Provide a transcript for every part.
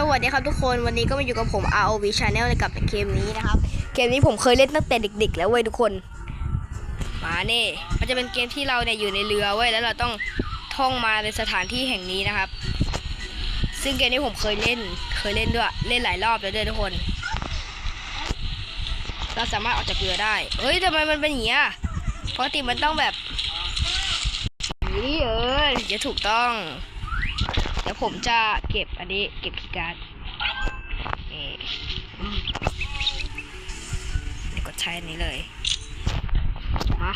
สวัสดีครับทุกคนวันนี้ก็มาอยู่กับผม ROV Channel ในกับเกมนี้นะครับ เกมนี้ผมเคยเล่นตั้งแต่เด็ก ๆ แล้วเว้ยทุกคน มาเน่มันจะเป็นเกมที่เราเนี่ยอยู่ในเรือเว้ยแล้วเราต้องท่องมาในสถานที่แห่งนี้นะครับ ซึ่งเกมนี้ผมเคยเล่น เคยเล่นด้วยเล่นหลายรอบแล้วด้วยทุกคน เราสามารถออกจากเรือได้เฮ้ยทำไมมันเป็นอย่างนี้ยปกติมันต้องแบบนี่เออจะถูกต้อง ดี๋ยวผมจะเก็บอันนี้เก็บคีย์การ์ดเดี๋ยวกดใช้อันนี้เลยมา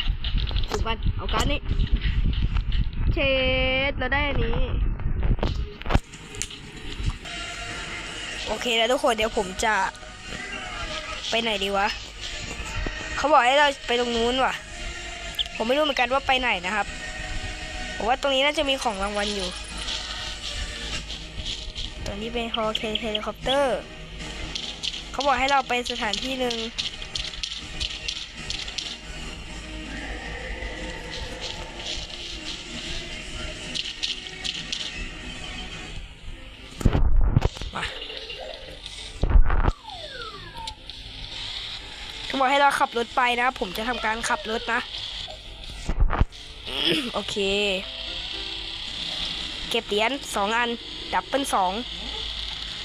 ถูกกันเอาการ์ดนี้เชดเราได้อันนี้ โอเคแล้วทุกคนเดี๋ยวผมจะไปไหนดีวะ เขาบอกให้เราไปตรงนู้นว่ะ ผมไม่รู้เหมือนกันว่าไปไหนนะครับผมว่าตรงนี้น่าจะมีของรางวัลอยู่ งนี้เป็นฮอลเคเฮลิคอปเตอร์ เขาบอกให้เราไปสถานที่หนึ่งเขาบอกให้เราขับรถไปนะ ผมจะทำการขับรถนะ โอเค เก็บเหรียญสองอันดับเบิลสอง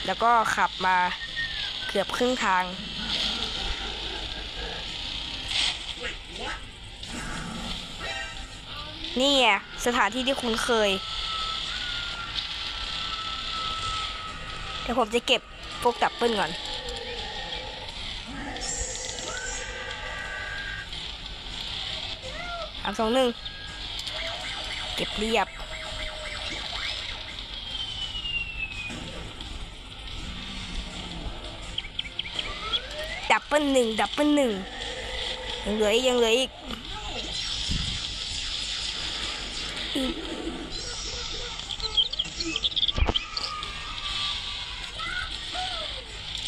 แล้วก็ขับมาเกือบครึ่งทาง นี่ไงสถานที่ที่คุ้นเคยเดี๋ยวผมจะเก็บพวกดับเบิลก่อนสามสองหนึ่งเก็บเรียบ ดับเบิลหนึ่งดับเบิลหนึ่งยังเหลืออีกยังเหลืออีก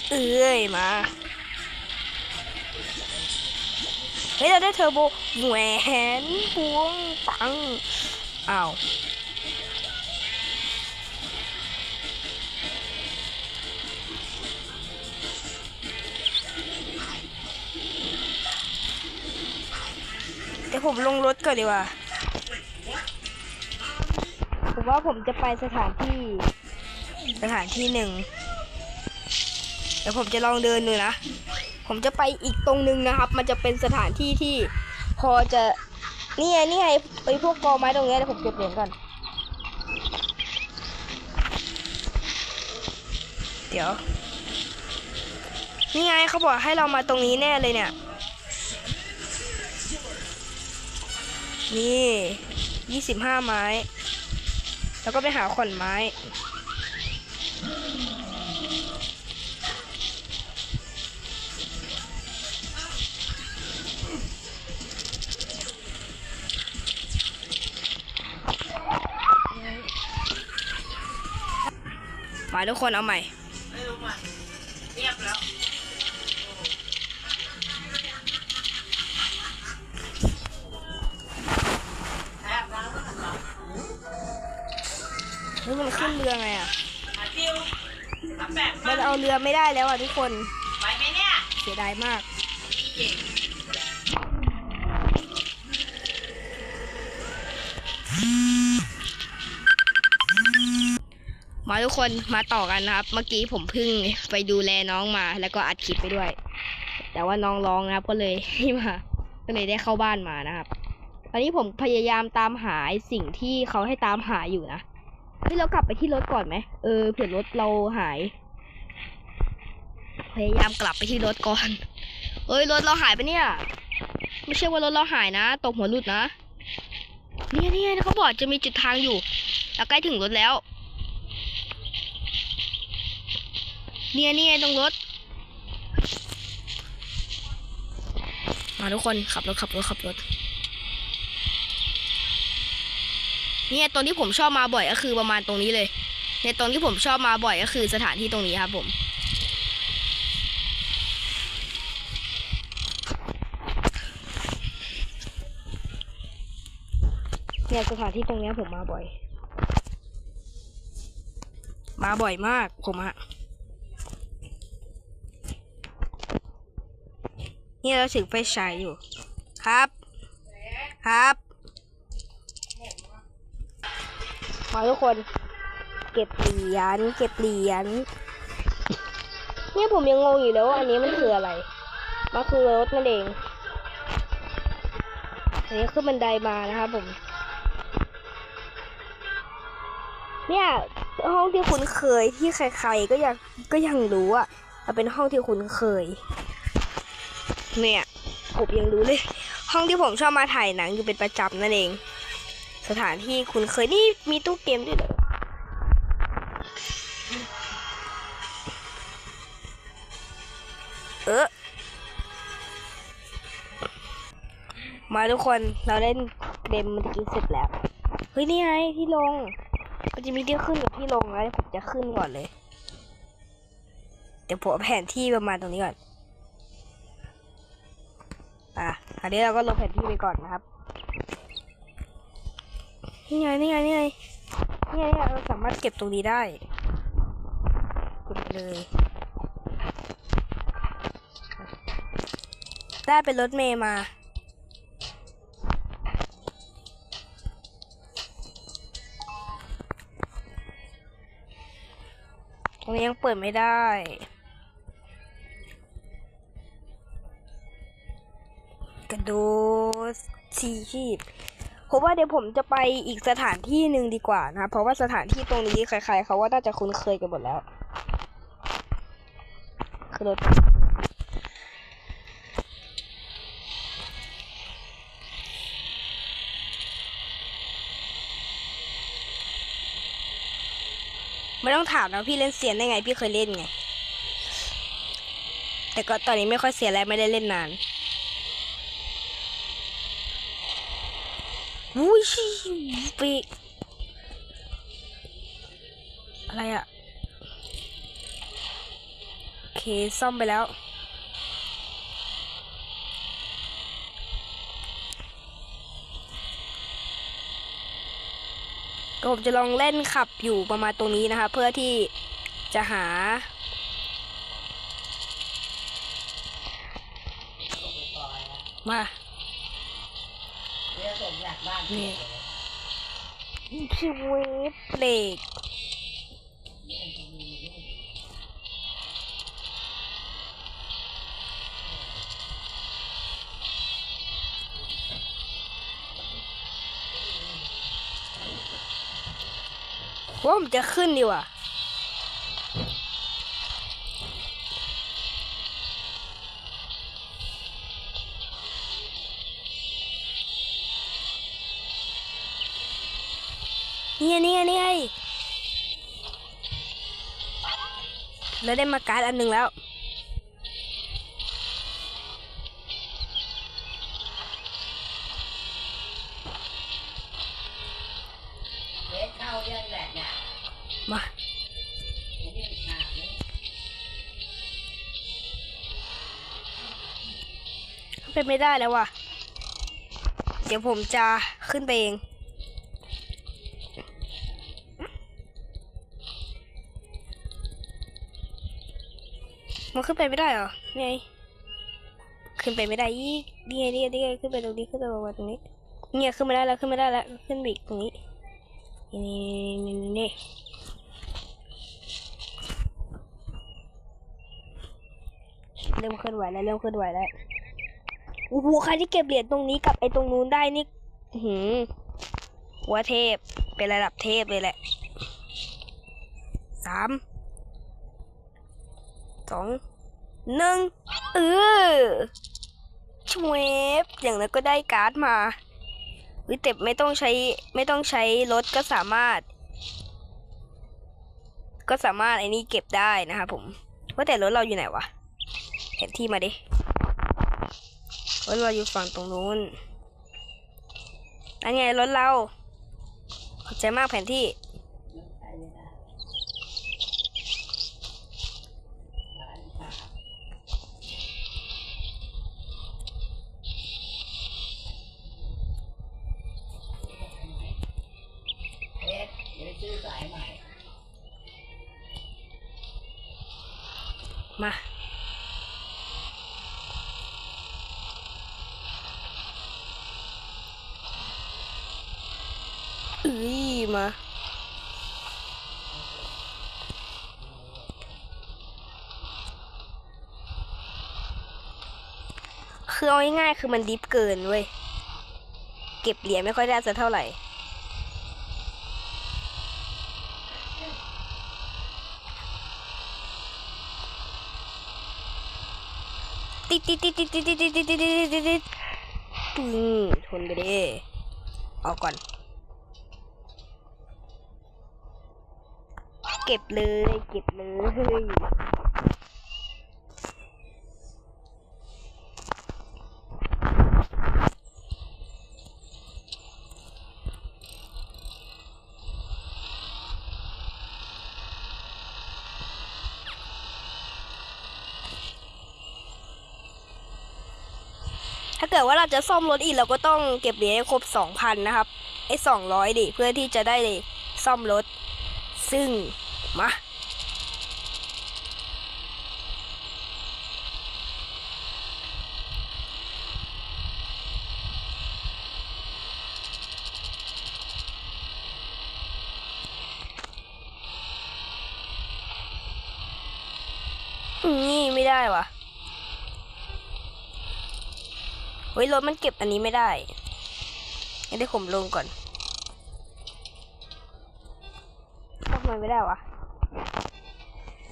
เอ้ยมาเฮ้ยเราได้เทอร์โบแหวนพวงปังอ้าว ยวผมลงรถก่อนดีกว่า ผมว่าผมจะไปสถานที่ สถานที่หนึ่งเดี๋ยวผมจะลองเดินดูนะ ผมจะไปอีกตรงนึงนะครับ มันจะเป็นสถานที่ที่พอจะนี่ไงนี่ไงไอพวกกอไม้ตรงนี้เดี๋ยวผมเก็บเหรียญก่อน เดี๋ยว นี่ไงเขาบอกให้เรามาตรงนี้แน่เลยเนี่ย นี่ยี่สิบห้าไม้ แล้วก็ไปหาขอนไม้ มาทุกคนเอาใหม่ ขึ้นเรือไงอะฟิวทำแบบมันเอาเรือไม่ได้แล้วอะทุกคนไหวไหมเนี่ยเสียดายมากมาทุกคนมาต่อกันนะครับ เมื่อกี้ผมเพิ่งไปดูแลน้องมา แล้วก็อัดคลิปไปด้วย แต่ว่าน้องร้องนะครับ ก็เลยให้มา ก็เลยได้เข้าบ้านมานะครับ ตอนนี้ผมพยายามตามหาไอ้สิ่งที่เขาให้ตามหาอยู่นะ เฮ้เรากลับไปที่รถก่อนไหมเออเผื่อรถเราหาย พยายามกลับไปที่รถก่อน เอ้ยรถเราหายไปเนี่ย ไม่ใช่ว่ารถเราหายนะ ตกหัวหลุดนะ เนี่ยเนี่ยเขาบอกจะมีจุดทางอยู่แล้วใกล้ถึงรถแล้ว เนี่ยเนี่ยตรงรถ มาทุกคนขับรถขับรถขับรถ เนี่ยตรงที่ผมชอบมาบ่อยก็คือประมาณตรงนี้เลยเนี่ยตรงที่ผมชอบมาบ่อยก็คือสถานที่ตรงนี้ครับผม เนี่ยสถานที่ตรงนี้ผมมาบ่อย มาบ่อยมากผมอะนี่เราถึงไฟฉายอยู่ ครับ ครับ มาทุกคน เก็บเหรียญเก็บเหรียญเนี่ยผมยังงงอยู่เลยว่าอันนี้มันคืออะไรมันคือรถนั่นเองอันนี้คือบันไดมานะครับผม เนี่ย ห้องที่คุ้นเคยที่ใครๆก็ยังก็ยังรู้อะมันเป็นห้องที่คุ้นเคย เนี่ยผมยังรู้เลย ห้องที่ผมชอบมาถ่ายหนังอยู่เป็นประจำนั่นเอง สถานที่คุ้นเคยนี่มีตู้เกมด้วยเหรอเออมาทุกคนเราเล่นเกมเมื่อกี้เสร็จแล้ว เฮ้ย นี่ไงที่ลง มันจะมีที่ขึ้นกับที่ลงแล้วผมจะขึ้นก่อนเลย เดี๋ยวผมแผนที่ประมาณตรงนี้ก่อน อะอันนี้เราก็ลงแผนที่ไปก่อนนะครับ นี่ไงนี่ไงนี่ไงนี่ไงเราสามารถเก็บตรงนี้ได้กดเลย ได้เป็นรถเมย์มาตรงนี้ยังเปิดไม่ได้กระโดดสีชีพ ผมว่าเดี๋ยวผมจะไปอีกสถานที่หนึ่งดีกว่านะเพราะว่าสถานที่ตรงนี้ใครๆเขาว่าน่าจะคุ้นเคยกันหมดแล้วคือรถไม่ต้องถามนะพี่เล่นเสียนได้ไง พี่เคยเล่นไง แต่ก็ตอนนี้ไม่ค่อยเสียแล้วไม่ได้เล่นนาน วุ้ยปีอะไรอะโอเค ซ่อมไปแล้ว ก็ผมจะลองเล่นขับอยู่ประมาณตรงนี้นะคะ เพื่อที่จะหา มา เรียกผมอยากบ้า นี่ชีวิตเบรกว่าผมจะขึ้นดีกว่า นี่ไงนี่ไงนี่ไงแล้วได้มาการ์ดอันหนึ่งแล้วเรียกเข้าเรื่องแหละเนี่ยมาเป็นไม่ได้แล้วว่ะ เดี๋ยวผมจะขึ้นไปเอง มันขึ้นไปไม่ได้เหรอนี่ไงขึ้นไปไม่ได้อีกนี่ไงนี่ไงนี่ไงขึ้นไปตรงนี้ขึ้นไปประมาณตรงนี้ เนี่ยขึ้นไม่ได้แล้วขึ้นไม่ได้แล้วขึ้นไปอีกตรงนี้นี่นี่นี่นี่เริ่มเคลื่อนไหวแล้วเริ่มเคลื่อนไหวแล้วโอ้โหใครที่เก็บเหรียญตรงนี้กับไอ้ตรงนู้นได้นี่หืมหัวเทพเป็นระดับเทพเลยแหละสาม สองหนึ่งเออชวบอย่างนั้นก็ได้การ์ดมาวิแต่ไม่ต้องใช้ไม่ต้องใช้รถก็สามารถ ก็สามารถไอ้นี่เก็บได้นะคะผมว่าแต่รถเราอยู่ไหนวะเห็นที่มาดิรถเราอยู่ฝั่งตรงนู้นอันไงรถเราขอบใจมากแผนที่ มา อือมาคือเอาง่ายๆคือมันดิฟเกินเว้ย เก็บเหรียญไม่ค่อยได้สักเท่าไหร่ ดติดติดติดติดติดติดติดติดติดติดติดปึ้งทนไปดิเอาก่อน เก็บเลย เก็บเลย กิดว่าเราจะซ่อมรถอีกเราก็ต้องเก็บเหรียญให้ครบสองพันนะครับไอ้สองร้อยดิเพื่อที่จะได้ซ่อมรถ ซึ่งมานี่ไม่ได้วะ เฮ้ยรถมันเก็บอันนี้ไม่ได้งั้นได้ผมลงก่อนทำไมไม่ได้วะ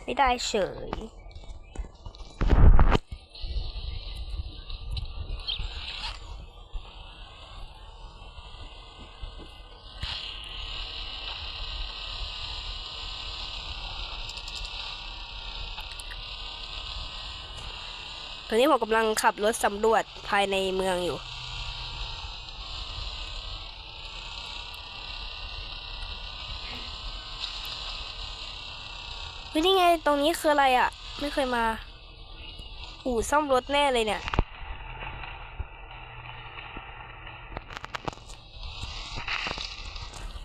ไม่ได้เฉย ตอนนี้ผมกำลังขับรถสำรวจภายในเมืองอยู่ เฮ้ยนี่ไงตรงนี้คืออะไรอะ่ะ ไม่เคยมา อู่ซ่อมรถแน่เลยเนี่ย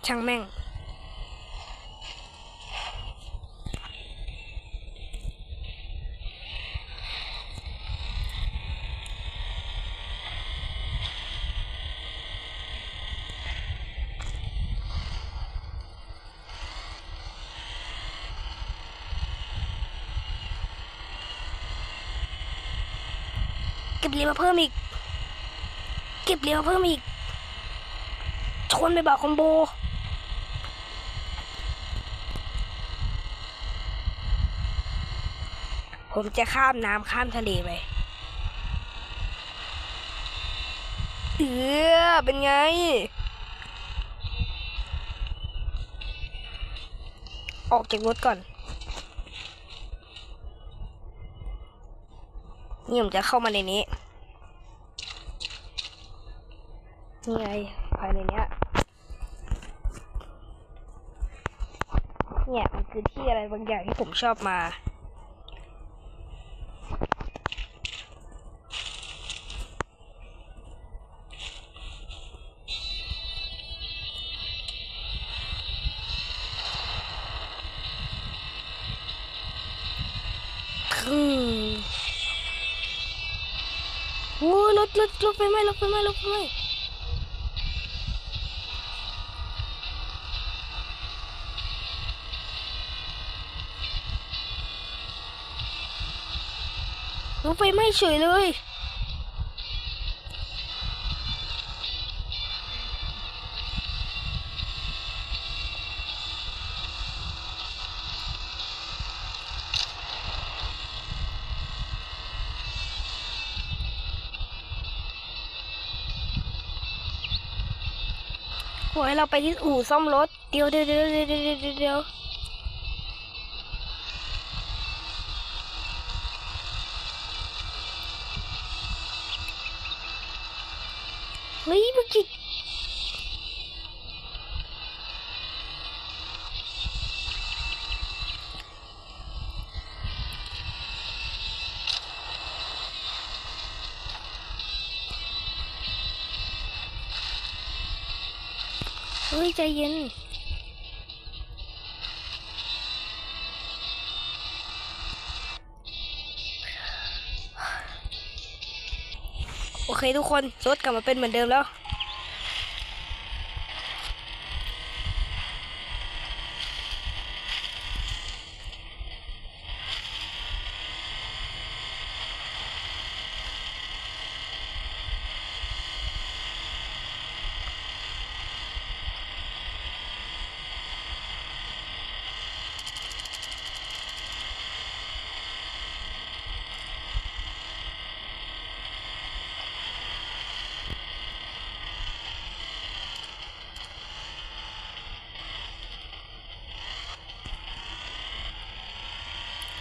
ช่างแม่ง ก็บเหรียญมาเพิ่มอีก เก็บเหรียญมาเพิ่มอีก ชนไปแบบคอมโบ ผมจะข้ามน้ำข้ามทะเลไปเออเป็นไง ออกจากรถก่อน นี่ผมจะเข้ามาในนี้ นี่ไงภายในเนี้ย เนี่ยมันคือที่อะไรบางอย่างที่ผมชอบมาอืม อ้ยรถรถรถไปไหม้รถไปไหม้รถไปไหม้รถไปไหมเฉยเลย โอให้เราไปที่อู่ซ่อมรถ เดี๋ยวเดี๋ยวเดี๋ยวเดี๋ยวเดี๋ยว เฮ้ย ใจเย็น โอเคทุกคนรถกลับมาเป็นเหมือนเดิมแล้ว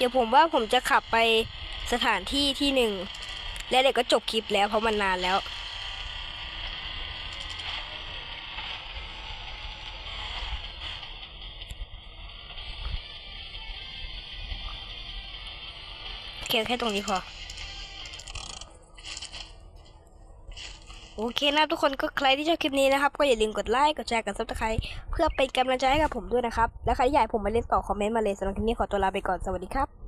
ดี๋ยวผมว่าผมจะขับไปสถานที่ที่หนึ่ง และเดี๋ยวก็จบคลิปแล้วเพราะมันนานแล้ว โอเคแค่ตรงนี้พอ โอเคนะทุกคนก็ใครที่ชอบคลิปนี้นะครับ ก็อย่าลืมกดไลค์กดแชร์กดซับสไครต์เพื่อเป็นกำลังใจให้กับผมด้วยนะครับ และใครที่อยากให้ผมมาเล่นต่อคอมเมนต์มาเลยสำหรับคลิปนี้ขอตัวลาไปก่อนสวัสดีครับ